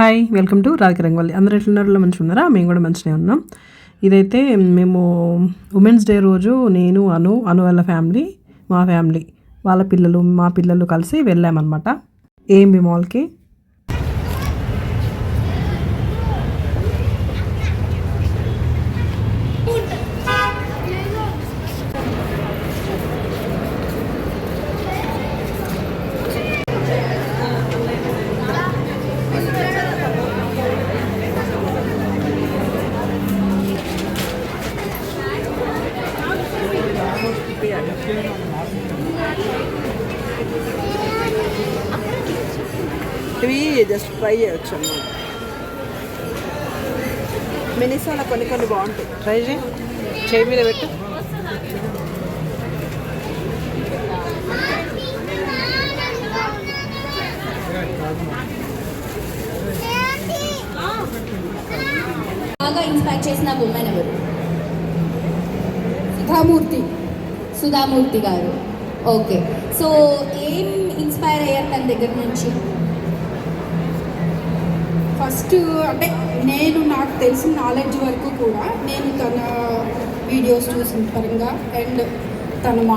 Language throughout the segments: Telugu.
Hi welcome to Radhika Rangavalli. అందరు ఎట్లున్నారో మంచిగా ఉన్నారా? మేము కూడా మంచిగా ఉన్నాం. ఇదైతే మేము ఉమెన్స్ డే రోజు నేను అను అను వాళ్ళ ఫ్యామిలీ మా ఫ్యామిలీ వాళ్ళ పిల్లలు మా పిల్లలు కలిసి వెళ్ళామన్నమాట. ఏఎంబి మాల్కి. ఇవి జస్ట్ ట్రై చేయొచ్చు అన్నమాట మినిసాల కొన్ని కొన్ని బాగుంటాయి. ట్రై చేయి. చేయి మీద పెట్టు. బాగా ఇన్స్పైర్ చేసిన ఉమెన్ ఎవరు? సుధామూర్తి. సుధామూర్తి గారు. ఓకే. సో ఏం ఇన్స్పైర్ అయ్యారు తన దగ్గర నుంచి? ఫస్ట్ అంటే నేను నాకు తెలిసిన నాలెడ్జ్ వరకు కూడా నేను తన వీడియోస్ చూసిన పరంగా అండ్ తన మా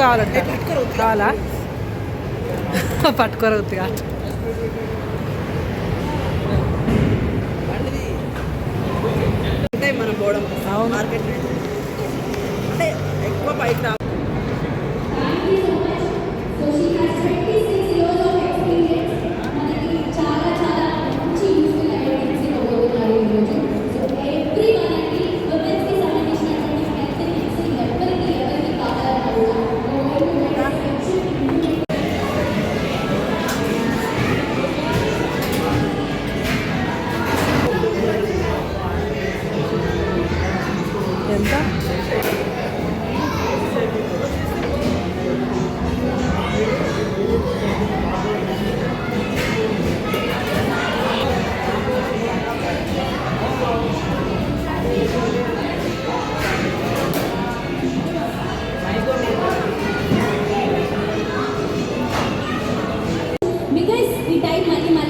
కావాలంట కావాలా పట్టుకోర ఉత్తిగా పండుది అంటే మనం పోవడం అవును. అంటే ఎక్కువ పైకి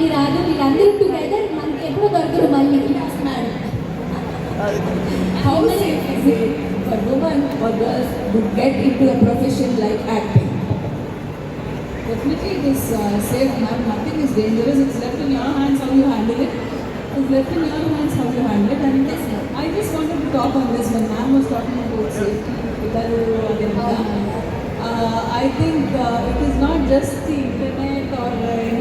మళ్ళీ మళ్ళీ రాదు వీళ్ళందరూ టుగెదర్ మనకి ఎప్పుడు దొరకరు మళ్ళీ వస్తున్నాడు How safe is it for women or girls to get into a profession like acting? Definitely it is uh, safe, ma'am. Nothing is dangerous. It's left in your hands how you handle it. It's left in your hands how you handle it. And yes, I just wanted to talk on this when ma'am was talking about safety. పిల్లలు అదంతా. Uh, I think uh, it is not just the internet or uh,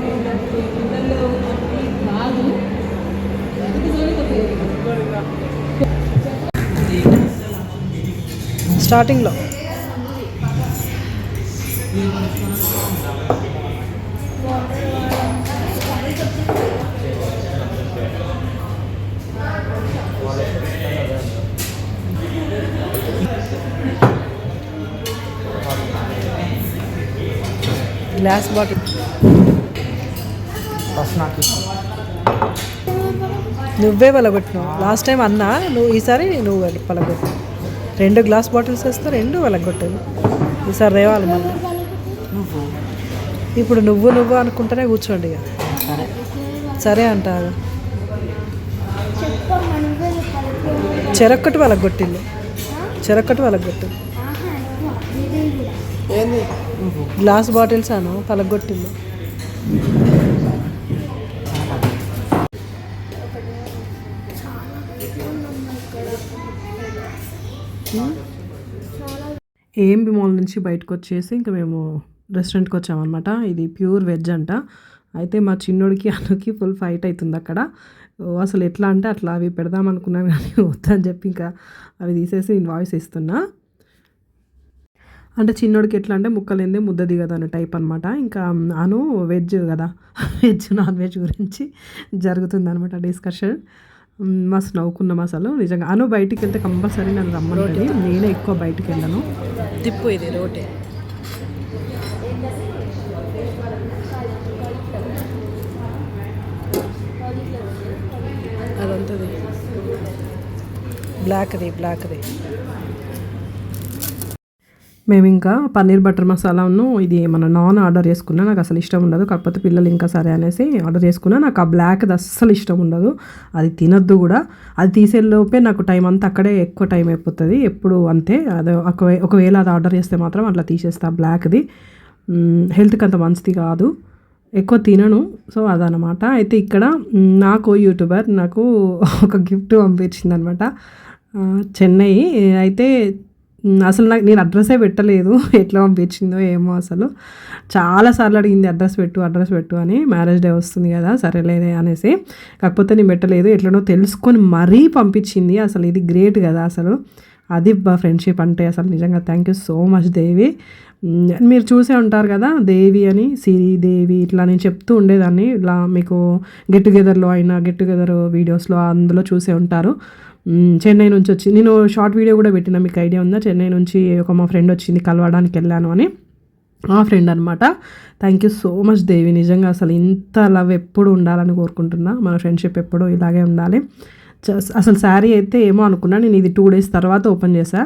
స్టార్టింగ్లో గ్లాస్ బాటిల్ నువ్వే వలగొట్టినావు లాస్ట్ టైం అన్నా నువ్వు ఈసారి నువ్వు పలగొట్టు. రెండు గ్లాస్ బాటిల్స్ వేస్తే రెండు వలగొట్టాను ఈసారి రేవాలి మళ్ళీ. ఇప్పుడు నువ్వు నువ్వు అనుకుంటేనే కూర్చోండి ఇక. సరే. సరే అంటారు. చెరొక్కటి వాళ్ళకి కొట్టింది చెరొక్కటి వాళ్ళకి కొట్టింది గ్లాస్ బాటిల్స్ అను పలగొట్టింది. ఏఎంబి మాల్ నుంచి బయటకు వచ్చేసి ఇంకా మేము రెస్టారెంట్కి వచ్చామన్నమాట. ఇది ప్యూర్ వెజ్ అంట. అయితే మా చిన్నోడికి అన్నకి ఫుల్ ఫైట్ అవుతుంది అక్కడ. అసలు ఎట్లా అంటే అట్లా అవి పెడదాం అనుకున్నాను కానీ వద్దని చెప్పి ఇంకా అవి తీసేసి నేను వాయిస్ ఇస్తున్నా అంటే చిన్నోడికి ఎట్లా అంటే ముక్కలేందే ముద్ద దిగదు అనే టైప్ అనమాట ఇంకా అను వెజ్ కదా. వెజ్ నాన్ వెజ్ గురించి జరుగుతుంది అనమాట డిస్కషన్ మస్తు నవ్వుకున్నాం అసలు నిజంగా అను బయటికి వెళ్తే కంపల్సరీ నన్ను రమ్మంటుంది. నేనే ఎక్కువ బయటికి వెళ్ళను తిప్పు ఇది రోటీ. అదంతది. బ్లాక్ది బ్లాక్ది. మేము ఇంకా పన్నీర్ బటర్ మసాలాను ఇది మన నాన్ ఆర్డర్ చేసుకున్నా నాకు అసలు ఇష్టం ఉండదు. కాకపోతే పిల్లలు ఇంకా సరే అనేసి ఆర్డర్ చేసుకున్నా నాకు ఆ బ్లాక్ది అస్సలు ఇష్టం ఉండదు. అది తినద్దు కూడా. అది తీసేలోపే నాకు టైం అంతా అక్కడే ఎక్కువ టైం అయిపోతుంది. ఎప్పుడు అంతే. అది ఒకవేళ అది ఆర్డర్ చేస్తే మాత్రం అట్లా తీసేస్తా బ్లాక్ది. హెల్త్కి అంత మంచిది కాదు. ఎక్కువ తినను. సో అదనమాట అయితే ఇక్కడ నాకు యూట్యూబర్ నాకు ఒక గిఫ్ట్ పంపించింది అనమాట చెన్నై. అయితే అసలు నాకు నేను అడ్రస్సే పెట్టలేదు. ఎట్లా పంపించిందో ఏమో అసలు. చాలాసార్లు అడిగింది అడ్రస్ పెట్టు అడ్రస్ పెట్టు అని. మ్యారేజ్ డే వస్తుంది కదా సరేలేదే అనేసి. కాకపోతే నేను పెట్టలేదు. ఎట్లనో తెలుసుకొని మరీ పంపించింది. అసలు ఇది గ్రేట్ కదా అసలు. అది బా ఫ్రెండ్షిప్ అంటే అసలు నిజంగా thank you so much Devi. మీరు చూసే ఉంటారు కదా దేవి అని సిరి దేవి ఇట్లా నేను చెప్తూ ఉండేదాన్ని. ఇలా మీకు గెట్ టుగెదర్లో అయినా గెట్ టుగెదర్ వీడియోస్లో అందులో చూసే ఉంటారు. చెన్నై నుంచి వచ్చి నేను షార్ట్ వీడియో కూడా పెట్టిన మీకు ఐడియా ఉందా? చెన్నై నుంచి ఒక మా ఫ్రెండ్ వచ్చింది కలవడానికి వెళ్ళాను అని. ఆ ఫ్రెండ్ అనమాట thank you so much Devi నిజంగా అసలు ఇంత లవ్ ఎప్పుడు ఉండాలని కోరుకుంటున్నా. మన ఫ్రెండ్షిప్ ఎప్పుడు ఇలాగే ఉండాలి. అసలు శారీ అయితే ఏమో అనుకున్నా నేను ఇది టూ డేస్ తర్వాత ఓపెన్ చేశా.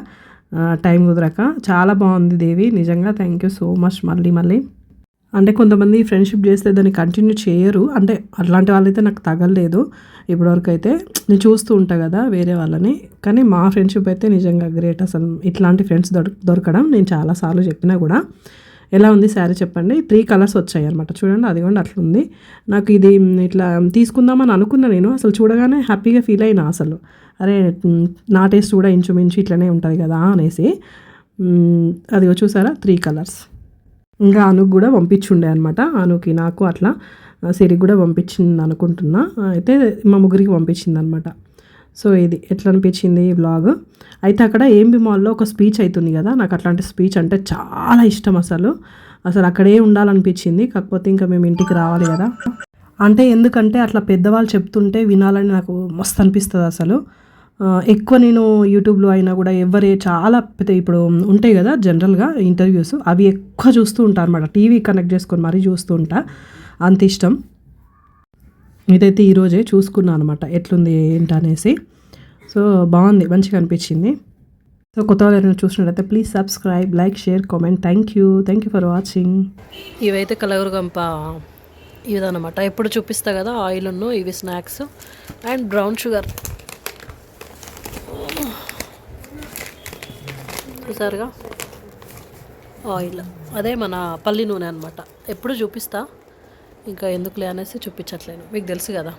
టైం కుదరక. చాలా బాగుంది దేవి నిజంగా థ్యాంక్ యూ సో మచ్ మళ్ళీ మళ్ళీ. అంటే కొంతమంది ఫ్రెండ్షిప్ చేస్తే దాన్ని కంటిన్యూ చేయరు. అంటే అట్లాంటి వాళ్ళైతే నాకు తగలలేదు ఇప్పటివరకు అయితే నేను చూస్తూ ఉంటా కదా వేరే వాళ్ళని. కానీ మా ఫ్రెండ్షిప్ అయితే నిజంగా గ్రేట్ అసలు ఇట్లాంటి ఫ్రెండ్స్ దొరక దొరకడం నేను చాలాసార్లు చెప్పినా కూడా. ఎలా ఉంది శారీ చెప్పండి? త్రీ కలర్స్ వచ్చాయి అనమాట చూడండి అది కూడా అట్లుంది. నాకు ఇది ఇట్లా తీసుకుందామని అనుకున్నా నేను. అసలు చూడగానే హ్యాపీగా ఫీల్ అయినా అసలు. అరే నా టేస్ట్ కూడా ఇంచుమించు ఇట్లనే ఉంటుంది కదా అనేసి. అదిగో చూసారా? త్రీ కలర్స్ ఇంకా అనుకు కూడా పంపించుండే అనమాట అనుకి నాకు అట్లా సిరికి కూడా పంపించింది అనుకుంటున్నా. అయితే మా ముగ్గురికి పంపించింది అనమాట సో ఇది ఎట్లా అనిపించింది ఈ వ్లాగ్ అయితే అక్కడ ఏంబి మాల్లో ఒక స్పీచ్ అవుతుంది కదా. నాకు అట్లాంటి స్పీచ్ అంటే చాలా ఇష్టం అసలు. అసలు అక్కడే ఉండాలనిపించింది. కాకపోతే ఇంకా మేము ఇంటికి రావాలి కదా. అంటే ఎందుకంటే అట్లా పెద్దవాళ్ళు చెప్తుంటే వినాలని నాకు మస్తు అనిపిస్తుంది అసలు. ఎక్కువ నేను యూట్యూబ్లో అయినా కూడా ఎవరే చాలా పెద్ద ఇప్పుడు ఉంటాయి కదా జనరల్గా ఇంటర్వ్యూస్ అవి ఎక్కువ చూస్తూ ఉంటాను అనమాట టీవీ కనెక్ట్ చేసుకొని మరీ చూస్తూ ఉంటా. అంత ఇష్టం. ఇదైతే ఈరోజే చూసుకున్నాను అనమాట ఎట్లుంది ఏంటనేసి. సో బాగుంది మంచిగా అనిపించింది. సో కొత్త వాళ్ళు ఎవరైనా చూసినట్లయితే please subscribe like share comment. Thank you. Thank you for watching. ఇవైతే కలవరగంప ఇదనమాట ఎప్పుడు చూపిస్తా కదా ఆయిల్ ఇవి స్నాక్స్ అండ్ బ్రౌన్ షుగర్. చూసారుగా? ఆయిల్. అదే మన పల్లి నూనె అనమాట ఎప్పుడు చూపిస్తా? ఇంకా ఎందుకులే అనేసి చూపించట్లేను మీకు తెలుసు కదా?